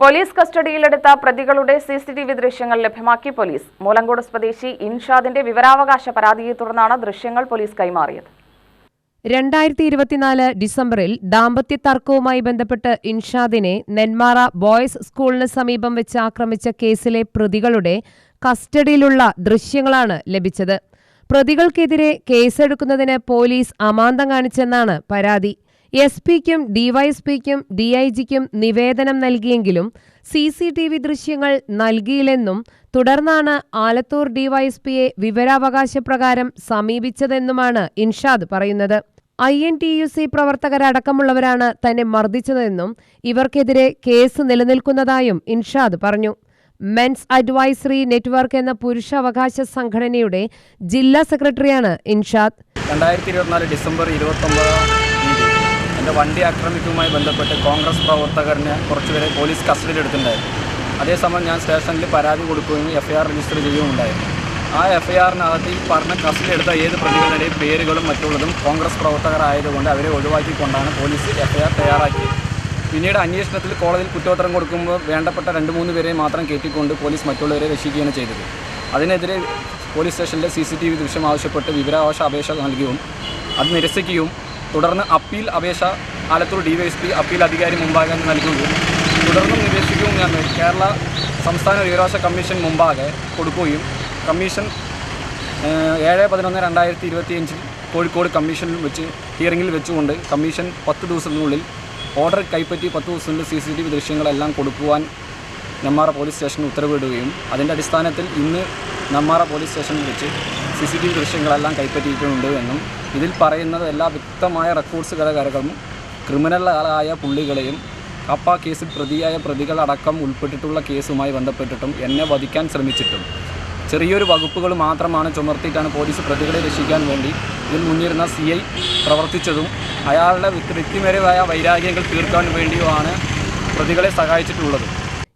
Police കസ്റ്റഡിയിലെടുത്ത പ്രതികളുടെ C C T V ദൃശ്യങ്ങൾ ലഭ്യമാക്കി പോലീസ്. മൂലങ്കോട് സ്വദേശി ഇൻഷാദിന്റെ വിവരാവകാശ പരാതിയെ തുടർന്നാണ് ദൃശ്യങ്ങൾ പോലീസ് കൈമാറിയത്. രണ്ടായിരത്തി ഇരുപത്തിനാല് ഡിസംബറിൽ ദാമ്പത്യ തർക്കവുമായി ബന്ധപ്പെട്ട് ഇൻഷാദിനെ നെന്മാറ ബോയ്സ് സ്കൂളിന് സമീപം വെച്ച് ആക്രമിച്ച കേസിലെ പ്രതികളുടെ കസ്റ്റഡിയിലുള്ള ദൃശ്യങ്ങളാണ് ലഭിച്ചത്. പ്രതികൾക്കെതിരെ കേസെടുക്കുന്നതിന് പോലീസ് അമാന്തം കാണിച്ചെന്നാണ് പരാതി. എസ് പിക്കും ഡിവൈഎസ്പിക്കും ഡി ഐ ജിക്കും നിവേദനം നൽകിയെങ്കിലും സി സി ടി വി ദൃശ്യങ്ങൾ നൽകിയില്ലെന്നും തുടർന്നാണ് ആലത്തൂർ ഡിവൈഎസ്പിയെ വിവരാവകാശ പ്രകാരം സമീപിച്ചതെന്നുമാണ് ഇൻഷാദ് പറയുന്നത്. I N T U C പ്രവർത്തകരടക്കമുള്ളവരാണ് തന്നെ മർദ്ദിച്ചതെന്നും ഇവർക്കെതിരെ കേസ് നിലനിൽക്കുന്നതായും ഇൻഷാദ് പറഞ്ഞു. മെൻസ് അഡ്വൈസറി നെറ്റ്വർക്ക് എന്ന പുരുഷാവകാശ സംഘടനയുടെ ജില്ലാ സെക്രട്ടറിയാണ് ഇൻഷാദ്. രണ്ടായിരത്തി ഇരുപത്തിനാല് ഡിസംബർ ഇരുപത്തി വണ്ടി ആക്രമിക്കുമായി ബന്ധപ്പെട്ട് കോൺഗ്രസ് പ്രവർത്തകരനെ കുറച്ചുപേരെ പോലീസ് കസ്റ്റഡിയിൽ കസ്റ്റഡിയിലെടുത്തിട്ടുണ്ടായിരുന്നു. അതേസമയം ഞാൻ സ്റ്റേഷനിൽ പരാതി കൊടുക്കുകയും എഫ് ഐ ആർ രജിസ്റ്റർ ചെയ്യുകയും ഉണ്ടായിരുന്നു ആ എഫ് ഐ ആറിനകത്ത് ഈ പറഞ്ഞ കസ്റ്റഡിയെടുത്ത ഏത് പ്രതികളുടെയും പേരുകളും മറ്റുള്ളതും കോൺഗ്രസ് പ്രവർത്തകരായതുകൊണ്ട് അവരെ ഒഴിവാക്കിക്കൊണ്ടാണ് പോലീസ് എഫ് ഐ ആർ തയ്യാറാക്കിയത്. പിന്നീട് അന്വേഷണത്തിൽ കോടതിയിൽ കുറ്റപത്രം കൊടുക്കുമ്പോൾ വേണ്ടപ്പെട്ട രണ്ട് മൂന്ന് പേരെ മാത്രം കയറ്റിക്കൊണ്ട് പോലീസ് മറ്റുള്ളവരെ രക്ഷിക്കുകയാണ് ചെയ്തത്. അതിനെതിരെ പോലീസ് സ്റ്റേഷനിലെ സി സി ടി വി ദൃശ്യം ആവശ്യപ്പെട്ട് വിവരാവകാശ അപേക്ഷ നൽകിയും അത് നിരസിക്കുകയും തുടർന്ന് അപ്പീൽ അപേക്ഷ ആലത്തൂർ ഡിവൈഎസ്പി അപ്പീൽ അധികാരി മുമ്പാകെ നൽകുകയും തുടർന്നും നിരീക്ഷിക്കുകയും ഞാൻ കേരള സംസ്ഥാന വിവരാവകാശ കമ്മീഷൻ മുമ്പാകെ കൊടുക്കുകയും കമ്മീഷൻ ഏഴ് പതിനൊന്ന് രണ്ടായിരത്തി ഇരുപത്തിയഞ്ചിൽ കോഴിക്കോട് കമ്മീഷനിൽ വെച്ച് ഹിയറിംഗിൽ വെച്ചുകൊണ്ട് കമ്മീഷൻ പത്ത് ദിവസത്തിനുള്ളിൽ ഓർഡർ കൈപ്പറ്റി പത്ത് ദിവസത്തിനുള്ളിൽ സി സി ടി വി ദൃശ്യങ്ങളെല്ലാം കൊടുക്കുവാൻ നെമ്മാറ പോലീസ് സ്റ്റേഷനിൽ ഉത്തരവിടുകയും അതിന്റെ അടിസ്ഥാനത്തിൽ ഇന്ന് നെമ്മാറ പോലീസ് സ്റ്റേഷനിൽ വെച്ച് സി സി ടി വി ദൃശ്യങ്ങളെല്ലാം കൈപ്പറ്റിയിട്ടുണ്ട് എന്നും ഇതിൽ പറയുന്നത് എല്ലാ വ്യക്തമായ റെക്കോർഡ്സ് കലകാരകളും ക്രിമിനലായ പുള്ളികളെയും കപ്പ കേസിൽ പ്രതിയായ പ്രതികളടക്കം ഉൾപ്പെട്ടിട്ടുള്ള കേസുമായി ബന്ധപ്പെട്ടിട്ടും എന്നെ വധിക്കാൻ ശ്രമിച്ചിട്ടും. ചെറിയൊരു വകുപ്പുകൾ മാത്രമാണ് ചുമർത്തിയിട്ടാണ് പോലീസ് പ്രതികളെ രക്ഷിക്കാൻ വേണ്ടി ഇതിൽ മുന്നിരുന്ന സി ഐ പ്രവർത്തിച്ചതും അയാളുടെ വ്യക്തി- വ്യക്തിപരമായ വൈരാഗ്യങ്ങൾ തീർക്കാൻ വേണ്ടിയുമാണ് പ്രതികളെ സഹായിച്ചിട്ടുള്ളത്.